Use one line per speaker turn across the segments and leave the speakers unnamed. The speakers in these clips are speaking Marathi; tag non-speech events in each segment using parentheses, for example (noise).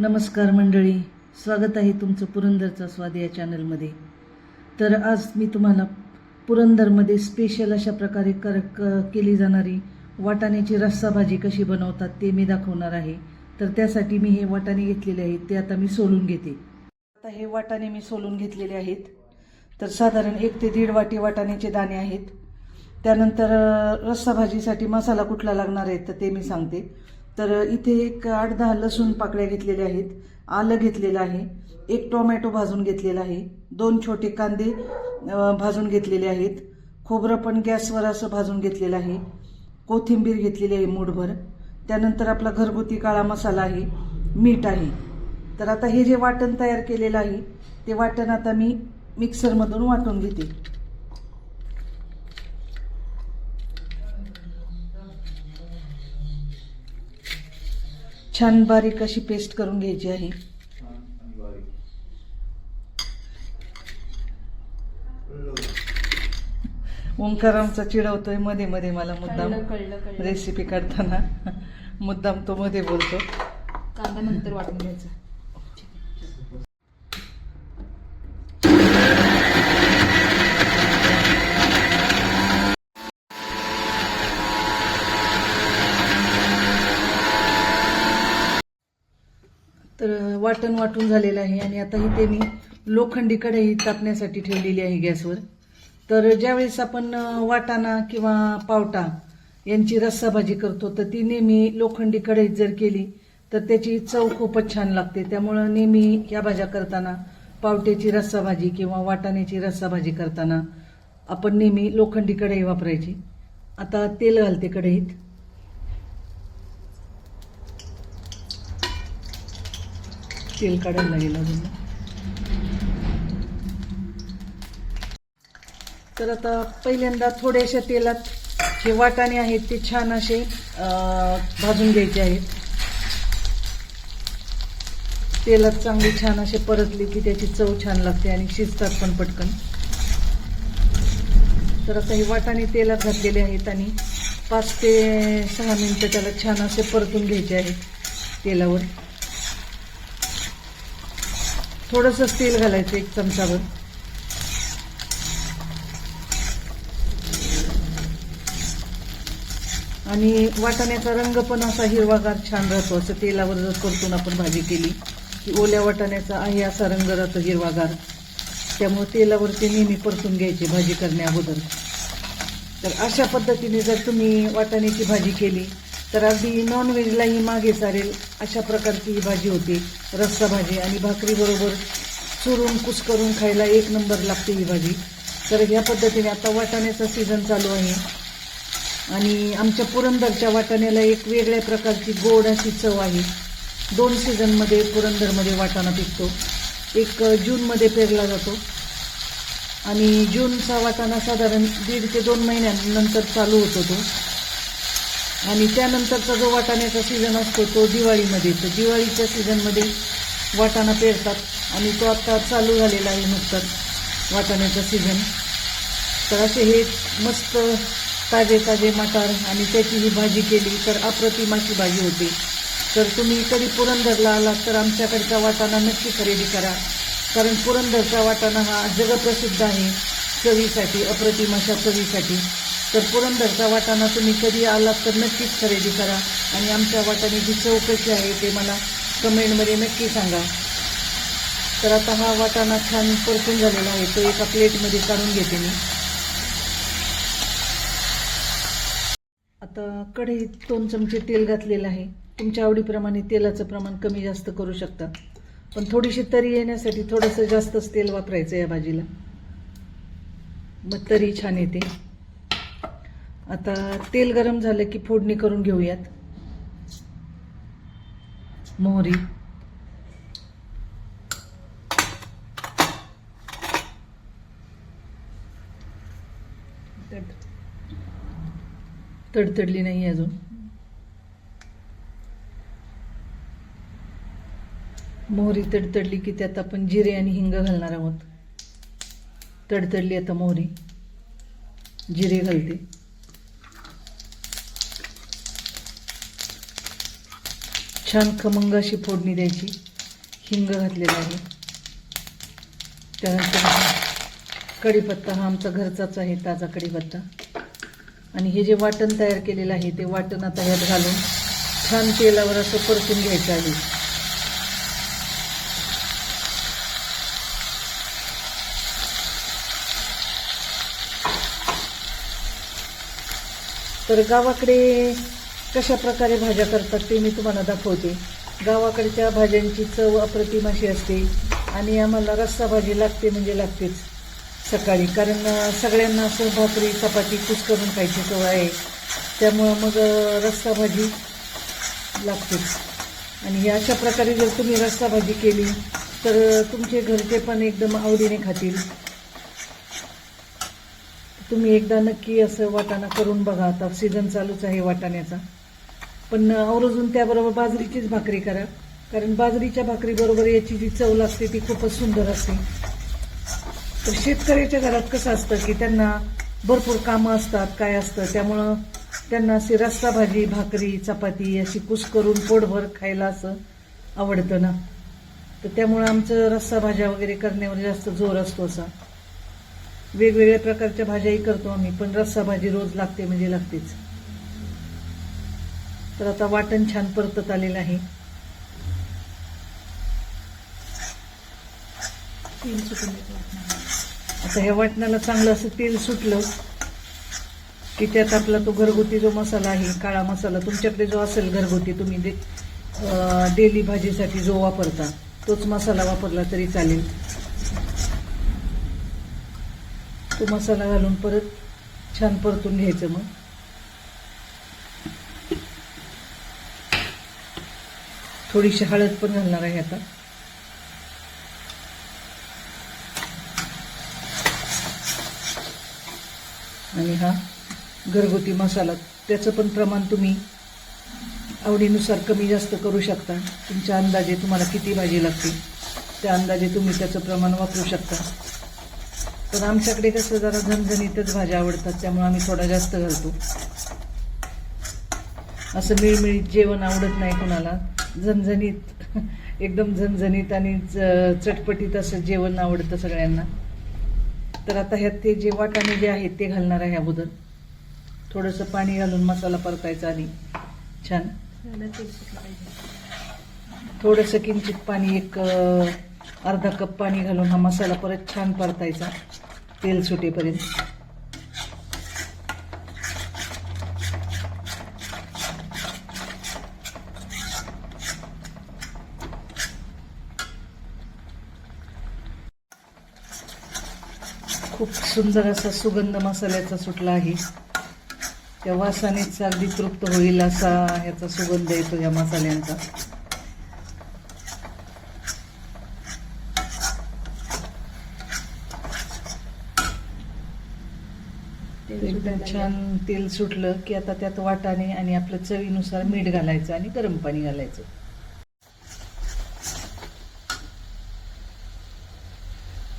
नमस्कार मंडळी स्वागत आहे तुमचं पुरंदरचा स्वाद या चॅनलमध्ये तर आज मी तुम्हाला पुरंदरमध्ये स्पेशल अशा प्रकारे कर क केली जाणारी वाटाण्याची रस्सा भाजी कशी बनवतात ते मी दाखवणार आहे. तर त्यासाठी मी हे वाटाणे घेतलेले आहेत ते आता मी सोलून घेते. आता हे वाटाणे मी सोलून घेतलेले आहेत. तर साधारण एक ते दीड वाटी वाटाण्याचे दाणे आहेत. त्यानंतर रस्सा भाजीसाठी मसाला कुठला लागणार आहे तर ते मी सांगते. तर इथे एक आठ दहा लसूण पाकळ्या घेतलेल्या आहेत आलं घेतलेलं आहे एक टोमॅटो भाजून घेतलेला आहे दोन छोटे कांदे भाजून घेतलेले आहेत खोबरं पण गॅसवर असं भाजून घेतलेलं आहे कोथिंबीर घेतलेली आहे मूठभर त्यानंतर आपला घरगुती काळा मसाला आहे मीठ आहे. तर आता हे जे वाटण तयार केलेलं आहे ते वाटण आता मी मिक्सरमधून वाटून घेते. छान बारीक अशी पेस्ट करून घ्यायची आहे. ओंकार आमचा चिडवतोयमध्ये मध्ये मला मुद्दाम रेसिपी काढताना. मुद्दाम तो मध्ये बोलतो.
कांदा नंतर वाटून घ्यायचा
तर वाटण वाटून झालेलं आहे आणि आता इथे मी लोखंडी कढई तापण्यासाठी ठेवलेली आहे गॅसवर. तर ज्यावेळेस आपण वाटाणा किंवा पावटा यांची रस्साभाजी करतो तर ती नेहमी लोखंडी कढईत जर केली तर त्याची चव खूपच छान लागते. त्यामुळं नेहमी ह्या भाज्या करताना पावट्याची रस्साभाजी किंवा वाटाण्याची रस्साभाजी करताना आपण नेहमी लोखंडी कढई वापरायची. आता तेल घालते कढईत. तेल काढायला लागेल अजून. तर आता पहिल्यांदा थोड्याशा तेलात जे वाटाणे आहेत ते छान असे भाजून घ्यायचे आहेत. तेलात चांगली छान असे परतले की त्याची चव छान लागते आणि शिजतात पण पटकन. तर आता हे वाटाणे तेलात घातलेले आहेत आणि पाच ते सहा मिनटं त्याला छान असे परतून घ्यायचे आहेत तेलावर. थोडंसंच तेल घालायचं एक चमचाभर. आणि वाटाण्याचा रंग पण असा हिरवागार छान राहतो. असं तेलावर जर परतून आपण भाजी केली की ओल्या वाटाण्याचा आहे असा रंग राहतो हिरवागार. त्यामुळे तेलावर ते नेहमी परतून घ्यायचे भाजी करण्या अगोदर. तर अशा पद्धतीने जर तुम्ही वाटाण्याची भाजी केली तर अगदी नॉनव्हेजलाही मागे सारेल अशा प्रकारची ही भाजी होती. रस्सा भाजी आणि भाकरीबरोबर चुरून कुस्करून खायला एक नंबर लागते ही भाजी. तर ह्या पद्धतीने आता वाटाण्याचा सीझन चालू आहे. आणि आमच्या पुरंदरच्या वाटाण्याला एक वेगळ्या प्रकारची गोड अशी चव आहे. दोन सीझनमध्ये पुरंदरमध्ये वाटाणा पिकतो. एक जूनमध्ये पेरला जातो. आणि जूनचा वाटाणा साधारण दीड ते दोन महिन्यानंतर चालू होतो तो. आणि त्यानंतरचा जो वाटाण्याचा सीझन असतो तो दिवाळीमध्ये. येतो दिवाळीच्या सीझनमध्ये वाटाणा पेरतात आणि तो आत्ता चालू झालेला आहे नुकताच वाटाण्याचा सीझन तर असे हे मस्त ताजे ताजे मटार आणि त्याची ही भाजी केली तर अप्रतिमाची भाजी होते. तर तुम्ही कधी पुरंदरला आलात तर आमच्याकडचा वाटाणा नक्की खरेदी करा. कारण पुरंदरचा वाटाणा हा जगप्रसिद्ध आहे चवीसाठी अप्रतिम चवीसाठी. तर पुरंदरचा वाटाणा तुम्ही कधी आलात तर नक्कीच खरेदी करा. आणि आमच्या वाटाण्याची चव कशी आहे ते मला कमेंटमध्ये नक्की सांगा. तर आता हा वाटाणा छान परतून झालेला आहे. तो एका प्लेटमध्ये काढून घेते मी. आता कढईत दोन चमचे तेल घातलेलं आहे. तुमच्या आवडीप्रमाणे तेलाचं प्रमाण कमी जास्त करू शकता. पण थोडीशी तरी येण्यासाठी थोडंसं जास्तच तेल वापरायचं या भाजीला. मग तरी छान येते. आता तेल गरम झालं की फोडणी करून घेऊयात. मोहरी. तडतडली नाही अजून. मोहरी तडतडली की त्यात आपण जिरे आणि हिंग घालणार आहोत. तडतडली आता मोहरी. जिरे घालते. छान खमंग अशी फोडणी द्यायची. हिंग घातलेला आहे. त्यानंतर कढीपत्ता हा आमचा घरचाच आहे ताजा कढीपत्ता. आणि हे जे वाटण तयार केलेलं आहे ते वाटण आता ह्यात घालून छान तेलावर असं परतून घ्यायचं आहे. तर गावाकडे कशा प्रकारे भाज्या करतात ते मी तुम्हाला दाखवते. गावाकडच्या भाज्यांची चव अप्रतिम अशी असते आणि आम्हाला रस्सा भाजी लागते म्हणजे लागतेच. सकाळी कारण सगळ्यांना असं भाकरी चपाती कुस करून खायची सवय आहे. त्यामुळं मग रस्सा भाजी लागतेच. आणि हे अशा प्रकारे जर तुम्ही रस्सा भाजी केली तर तुमचे घरचे पण एकदम आवडीने खातील. तुम्ही एकदा नक्की असं वाटाणा करून बघा. आता सीझन चालूच आहे वाटाण्याचा. पण आवर्जून त्याबरोबर बाजरीचीच भाकरी करा. कारण बाजरीच्या भाकरीबरोबर याची जी चव लागते ती खूपच सुंदर असते. तर शेतकऱ्याच्या घरात कसं असतं की त्यांना भरपूर कामं असतात काय असतं त्यामुळं त्यांना अशी रस्सा भाजी भाकरी चपाती अशी कुस करून पोटभर खायला असं आवडतं ना. तर त्यामुळं आमचं रस्सा भाज्या वगैरे करण्यावर जास्त जोर असतो असा. वेगवेगळ्या प्रकारच्या भाज्याही करतो आम्ही पण रस्सा भाजी रोज लागते म्हणजे लागतेच. तर आता वाटण छान परतत आलेलं आहे. आता ह्या वाटणाला चांगलं असं तेल सुटलं की त्यात आपला तो घरगुती जो मसाला आहे काळा मसाला तुमच्याकडे जो असेल घरगुती तुम्ही दे डेली भाजीसाठी जो वापरता तोच मसाला वापरला तरी चालेल. तो मसाला घालून परत छान परतून घ्यायचं मग. थोडीशी हळद पण घालणार आहे आता. आणि हा घरगुती मसाला त्याचं पण प्रमाण तुम्ही आवडीनुसार कमी जास्त करू शकता. तुमच्या अंदाजे तुम्हाला किती भाजी लागते त्या अंदाजे तुम्ही त्याचं प्रमाण वापरू शकता. पण आमच्याकडे कसं जरा झणझणीतच भाज्या आवडतात त्यामुळे आम्ही थोडा जास्त घालतो. असं मिळमिळीत जेवण आवडत नाही कोणाला. झणझणीत एकदम झणझणीत आणि च- चटपटीत असं जेवण आवडतं सगळ्यांना. तर आता ह्यात ते जे वाटाणे जे आहेत ते घालणार आहे अगोदर. थोडंसं पाणी घालून मसाला परतायचा आणि छान.
त्याला
थोडंसं किंचित पाणी एक अर्धा कप पाणी घालून हा मसाला परत छान परतायचा. तेल सुटेपर्यंत. खूप सुंदर असा सुगंध मसाल्याचा सुटला आहे. त्या वासानेच अगदी तृप्त होईल असा ह्याचा सुगंध येतो या मसाल्यांचा. एकदम छान तेल सुटलं की आता त्यात वाटाणे आणि आपलं चवीनुसार मीठ घालायचं आणि गरम पाणी घालायचं.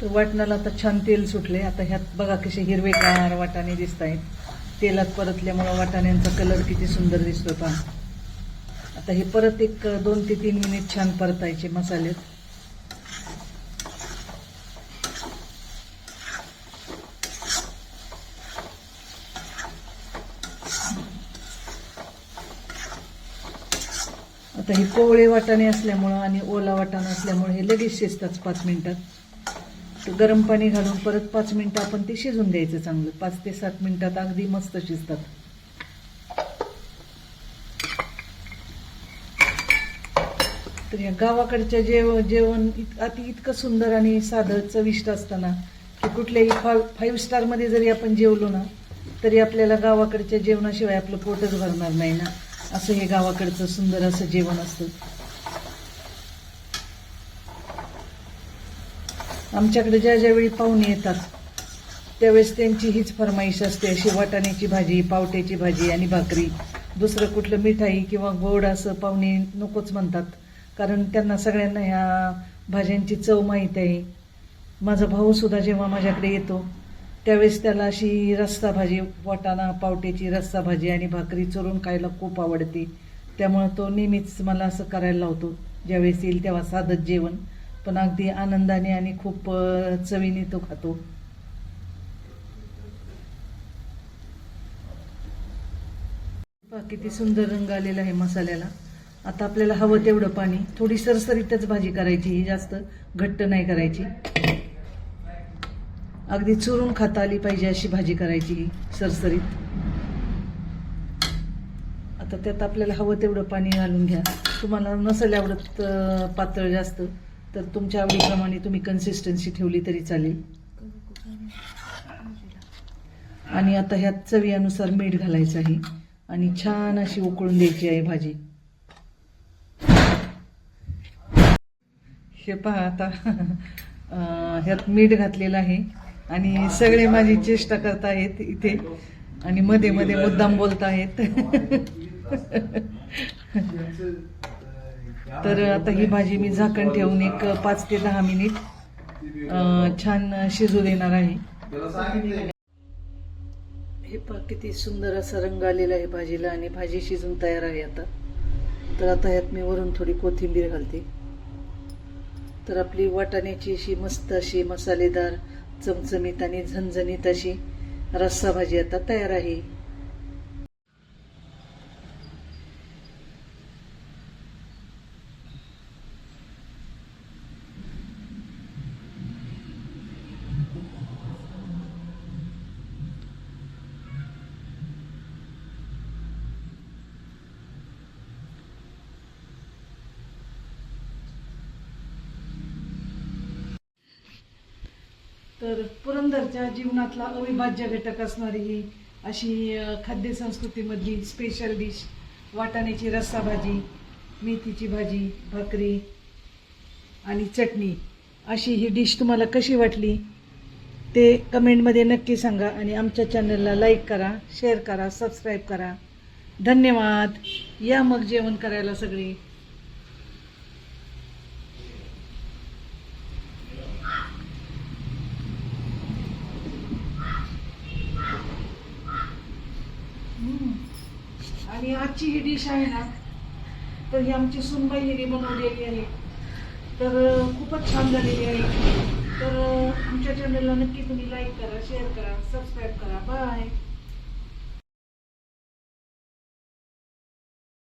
तर वाटणाला आता छान तेल सुटले. आता ह्यात बघा कसे हिरवेगार वाटाणे दिसत आहेत तेलात परतल्यामुळं वाटाण्यांचा कलर किती सुंदर दिसतो पहा. आता हे परत एक दोन ते तीन मिनिट छान परतायचे मसाल्यात आता हे कोवळे वाटाणे असल्यामुळं आणि ओला वाटाणा असल्यामुळे हे लगेच शिजतात पाच मिनिटात गरम पाणी घालून परत पाच मिनिटं आपण ते शिजून द्यायचं चांगलं. पाच ते सात मिनिटात अगदी मस्त शिजतात. तर या गावाकडच्या जेव जेवण इत अति इतकं सुंदर आणि साधं चविष्ट असताना की कुठल्याही फा फाईव्ह स्टारमध्ये जरी आपण जेवलो ना तरी आपल्याला गावाकडच्या जेवणाशिवाय आपलं पोटच भरणार नाही ना? असं हे गावाकडचं सुंदर असं जेवण असतं. आमच्याकडे ज्या ज्यावेळी पाहुणे येतात त्यावेळेस त्यांची हीच फरमाईश असते. अशी वाटाण्याची भाजी पावट्याची भाजी आणि भाकरी. दुसरं कुठलं मिठाई किंवा गोड असं पाहुणे नकोच म्हणतात. कारण त्यांना सगळ्यांना ह्या भाज्यांची चव माहीत आहे. माझा भाऊसुद्धा जेव्हा माझ्याकडे येतो त्यावेळेस त्याला अशी रस्सा भाजी वाटाणा पावट्याची रस्सा भाजी आणि भाकरी चोरून खायला खूप आवडते. त्यामुळं तो नेहमीच मला असं करायला लावतो. ज्यावेळेस येईल तेव्हा साधंच जेवण. पण अगदी आनंदाने आणि खूप चवीने तो खातो. किती सुंदर रंग आलेला आहे मसाल्याला. आता आपल्याला हवं तेवढं पाणी. थोडी सरसरीतच भाजी करायची ही जास्त घट्ट नाही करायची. अगदी चुरून खाता आली पाहिजे अशी भाजी करायची ही सरसरीत. आता त्यात आपल्याला हवं तेवढं पाणी घालून घ्या. तुम्हाला नसेल आवडत पातळ जास्त. तर तुमच्या आवडीप्रमाणे तुम्ही कन्सिस्टन्सी ठेवली तरी चालेल. आणि आता ह्यात चवीनुसार मीठ घालायचं आहे. आणि छान अशी उकळून द्यायची आहे भाजी. हे पहा आता ह्यात मीठ घातलेलं आहे. आणि सगळे माझी चेष्टा करत आहेत इथे. आणि मध्ये मध्ये मुद्दाम बोलत आहेत (laughs) (laughs) तर आता ही भाजी मी झाकण ठेवून एक पाच ते दहा मिनिट छान शिजू देणार आहे. हे पहा किती सुंदर असा रंग आलेला आहे भाजीला आणि भाजी शिजून तयार आहे आता. तर आता यात मी वरून थोडी कोथिंबीर घालते. तर आपली वाटाण्याची अशी मस्त अशी मसालेदार चमचमीत आणि झणझणीत अशी रस्सा भाजी आता तयार आहे. तर पुरंदरच्या जीवनातला अविभाज्य घटक असणारी ही अशी खाद्यसंस्कृतीमधली स्पेशल डिश वाटाण्याची रस्सा भाजी मेथीची भाजी भाकरी आणि चटणी अशी ही डिश तुम्हाला कशी वाटली ते कमेंटमध्ये नक्की सांगा आणि आमच्या चॅनलला लाईक करा शेअर करा सबस्क्राईब करा. धन्यवाद. या मग जेवण करायला सगळे. आणि आजची ही डिश आहे ना तर ही आमची सुनबाई हिने बनवलेली आहे. तर खूपच छान झालेली आहे. तर आमच्या चॅनलला नक्की तुम्ही लाईक करा शेअर करा सबस्क्राईब करा. बाय